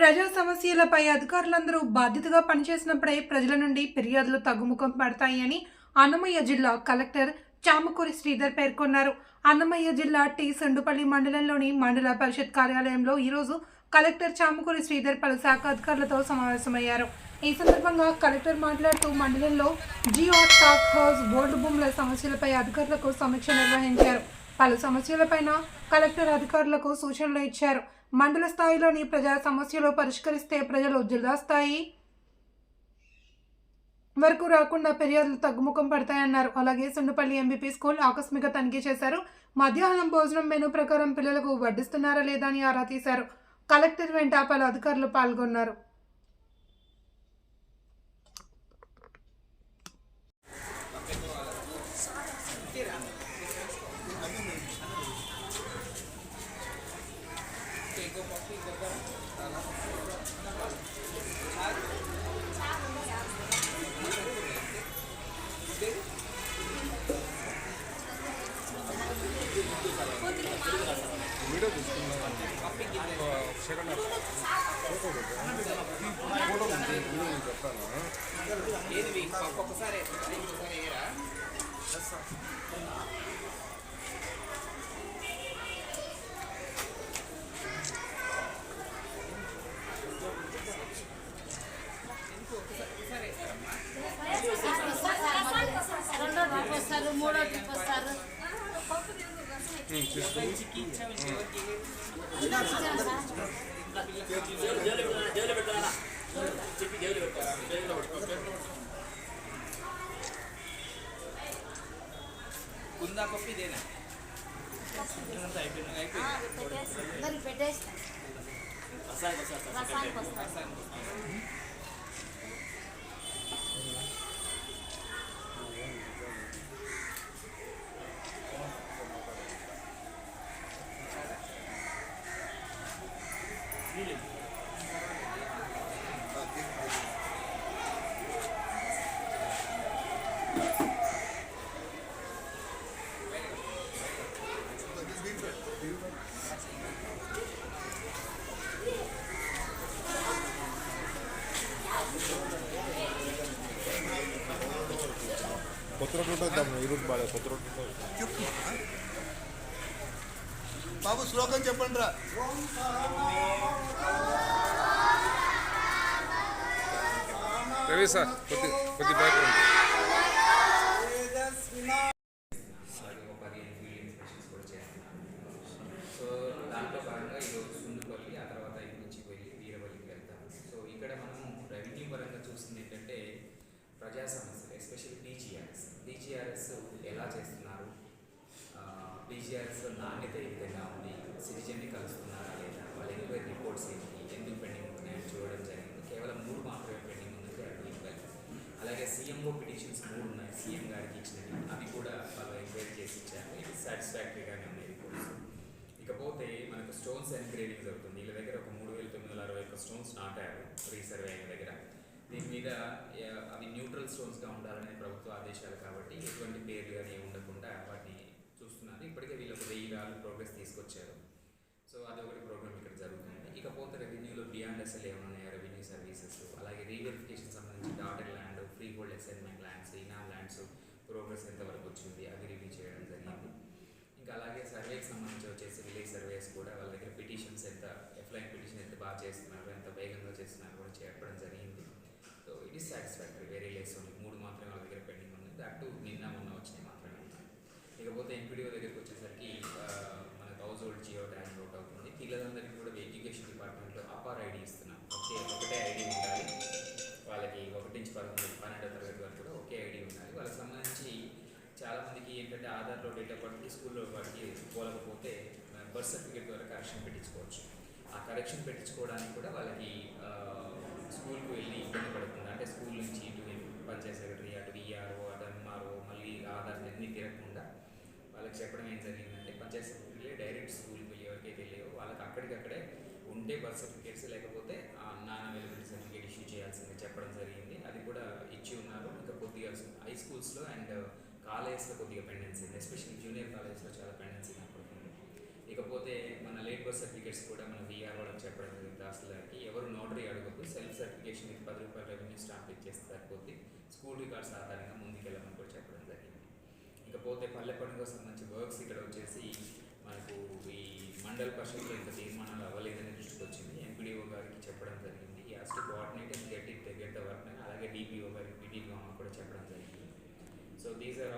ప్రజా సమస్యలపై అధికారులందరూ బాధ్యతగా పనిచేసినప్పుడే ప్రజల నుండి ఫిర్యాదులు తగ్గుముఖం పడతాయి అని అన్నమయ్య జిల్లా కలెక్టర్ చామకూరి శ్రీధర్ పేర్కొన్నారు. అన్నమయ్య జిల్లా టీ. సండుపల్లి మండలంలోని మండల పరిషత్ కార్యాలయంలో ఈరోజు కలెక్టర్ చామకూరి శ్రీధర్ పలు శాఖ అధికారులతో సమావేశమయ్యారు. ఈ సందర్భంగా కలెక్టర్ మాట్లాడుతూ మండలంలో జియో టాక్ హౌస్ బోర్డు భూముల సమస్యలపై అధికారులకు సమీక్ష నిర్వహించారు. పలు సమస్యలపైన కలెక్టర్ అధికారులకు సూచనలు ఇచ్చారు. మండల స్థాయిలోని ప్రజా సమస్యలు పరిష్కరిస్తే ప్రజలు జిల్లా స్థాయి వరకు రాకుండా ఫిర్యాదులు తగ్గుముఖం పడతాయన్నారు. అలాగే సున్నపల్లి ఎంబీపీ స్కూల్ ఆకస్మిక తనిఖీ చేశారు. మధ్యాహ్నం భోజనం మెనూ ప్రకారం పిల్లలకు వడ్డిస్తున్నారా లేదా అని ఆరా తీశారు. కలెక్టర్ వెంట పలు అధికారులు పాల్గొన్నారు. ఏది ఒక్కొక్కసారి ఇంకొకసారి వేయరా ఒక్కొక్కసారి కుందా పప్పు ఇదేనా? అయిపోయింది? అయిపోయింది? కొత్త రోడ్డు ఉంటుంది తమ్ముడు ఈ రూట్ బాగా కొత్త రోడ్డు ఉంటుంది. చెప్పు బాబు శ్లోకం చెప్పండి రా. రవి సార్ కొద్ది ఇక్కడ మనం రెవెన్యూ పరంగా చూస్తుంది ఏంటంటే ప్రజా సమస్యలు ఎస్పెషల్లీ పీజీఆర్ఎస్ బీజీఆర్ఎస్ ఎలా చేస్తున్నారు? పీజీఆర్ఎస్లో నాణ్యత ఏ విధంగా ఉంది? సిటిజన్ని కలుస్తున్నారా లేదా? వాళ్ళ ఎంక్వైరీ రిపోర్ట్స్ ఏంటి? ఎందుకు పెండింగ్ ఉన్నాయని చూడడం జరిగింది. కేవలం మూడు మాత్రమే పెండింగ్ ఉంది అటు ఇవ్వాలి అలాగే సీఎంఓ పిటిషన్స్ మూడు ఉన్నాయి. సీఎం గారికి ఇచ్చినవి. అవి కూడా వాళ్ళు ఎంక్వైరీ చేసి ఇచ్చారు. ఇది సాటిస్ఫాక్టరీగానే ఉన్నాయి రిపోర్ట్స్ ఇకపోతే మనకు స్టోన్స్ ఎన్గ్రేవింగ్ జరుగుతుంది. వీళ్ళ దగ్గర ఒక మూడు వేల తొమ్మిది వందల అరవై ఒక్క స్టోన్స్ నాటారు. రీసర్వే దీని మీద అవి న్యూట్రల్ స్టోన్స్గా ఉండాలనే ప్రభుత్వ ఆదేశాలు కాబట్టి ఎటువంటి పేర్లు కానీ ఉండకుండా వాటిని చూస్తున్నారు. ఇప్పటికే వీళ్ళకు వెయ్యి రాళ్ళు ప్రోగ్రెస్ తీసుకొచ్చారు. సో అది ఒకటి ప్రోగ్రామ్ ఇక్కడ జరుగుతుంది. ఇకపోతే రెవెన్యూలో బియాండ్ అసలు ఏమన్నాయో రెవెన్యూ సర్వీసెస్ అలాగే రీవెరిఫికేషన్ సంబంధించి dotted land free hold assignment lands ఇనామ్ lands progress ఎంతవరకు వచ్చింది? అవి రివ్యూ చేయడం జరిగింది. ఇంకా అలాగే సర్వేకి సంబంధించి వచ్చేసి విలేజ్ సర్వేస్ కూడా వాళ్ళ దగ్గర పిటిషన్స్ ఎంత ఎఫ్లైన్ పిటిషన్ ఎంత బాగా చేస్తున్నారు ఎంత వేగంగా చేస్తున్నారు కూడా చెప్పడం జరిగింది ఇవి సాటిస్ఫాక్టరీ వేరే లెస్ ఉంది మూడు మాత్రమే వాళ్ళ దగ్గర పెండింగ్ ఉంది దట్ నిన్న మొన్న వచ్చినాయి మాత్రమే ఉన్నాయి. ఇకపోతే ఎంపీడీఓ దగ్గరికి వచ్చేసరికి మన మనకు house hold geo tag out అవుతుంది పిల్లలందరికీ కూడా ఎడ్యుకేషన్ డిపార్ట్మెంట్లో అపార్ ఐడి ఇస్తున్నాం. ఒకే ఒకటే ఐడి ఉండాలి. వాళ్ళకి ఒకటి నుంచి పదకొండు పన్నెండో తరగతి వరకు కూడా ఒకే ఐడి ఉండాలి. వాళ్ళకి సంబంధించి చాలామందికి ఏంటంటే ఆధార్లో డేట్ ఆఫ్ బర్త్కి స్కూల్లో వాటికి పోలకపోతే బర్త్ సర్టిఫికేట్ ద్వారా కరెక్షన్ పెట్టించుకోవచ్చు. ఆ కరెక్షన్ పెట్టించుకోవడానికి కూడా వాళ్ళకి స్కూల్కి వెళ్ళి ఇబ్బంది పడకుండా అంటే స్కూల్ నుంచి ఇటు పంచాయత్ సెక్రటరీ అటు విఆర్ఓ అటు ఎంఆర్ఓ మళ్ళీ ఆధార్ అన్నీ తిరగకుండా వాళ్ళకి చెప్పడం ఏం జరిగిందంటే పంచాయత్ సెక్రటరీలే డైరెక్ట్ స్కూల్కి వెళ్ళి ఎవరికైతే లేవో వాళ్ళకి అక్కడికక్కడే ఉంటే బర్త్ సర్టిఫికేట్స్ లేకపోతే నాన్ అవైలబిలిటీ సర్టిఫికేట్ ఇష్యూ చేయాల్సింది చెప్పడం జరిగింది. అది కూడా ఇచ్చి ఉన్నారు. ఇంకా కొద్దిగా హై స్కూల్స్లో అండ్ కాలేజ్లో కొద్దిగా పెండెన్సీ ఉంది. ఎస్పెషల్లీ జూనియర్ కాలేజ్లో చాలా పెండెన్సీ కనపడుతుంది ఇకపోతే మన లేట్ బర్త్ సర్టిఫికేట్స్ కూడా మన వీఆర్ వాళ్ళకి చెప్పడం జరిగింది. దాసులకి ఎవరు అడగదు సెల్ఫ్ సర్టిఫికేషన్కి పది రూపాయల రెవెన్యూ స్టాంప్ ఇచ్చేస్తే సరిపోద్ది. స్కూల్ రికార్డ్స్ ఆధారంగా ముందుకెళ్ళమని కూడా చెప్పడం జరిగింది. ఇకపోతే పల్లె పండుగకు సంబంధించి వర్క్స్ ఇక్కడ వచ్చేసి మనకు ఈ మండల పరిషత్లో ఇంత తీర్మానాలు అవ్వలేదని దృష్టికి వచ్చింది. ఎంపీడీఓ గారికి చెప్పడం జరిగింది. As to coordinate and get it get the work అలాగే డిపిఓ గారికి పీడీఓ కూడా చెప్పడం జరిగింది. So these are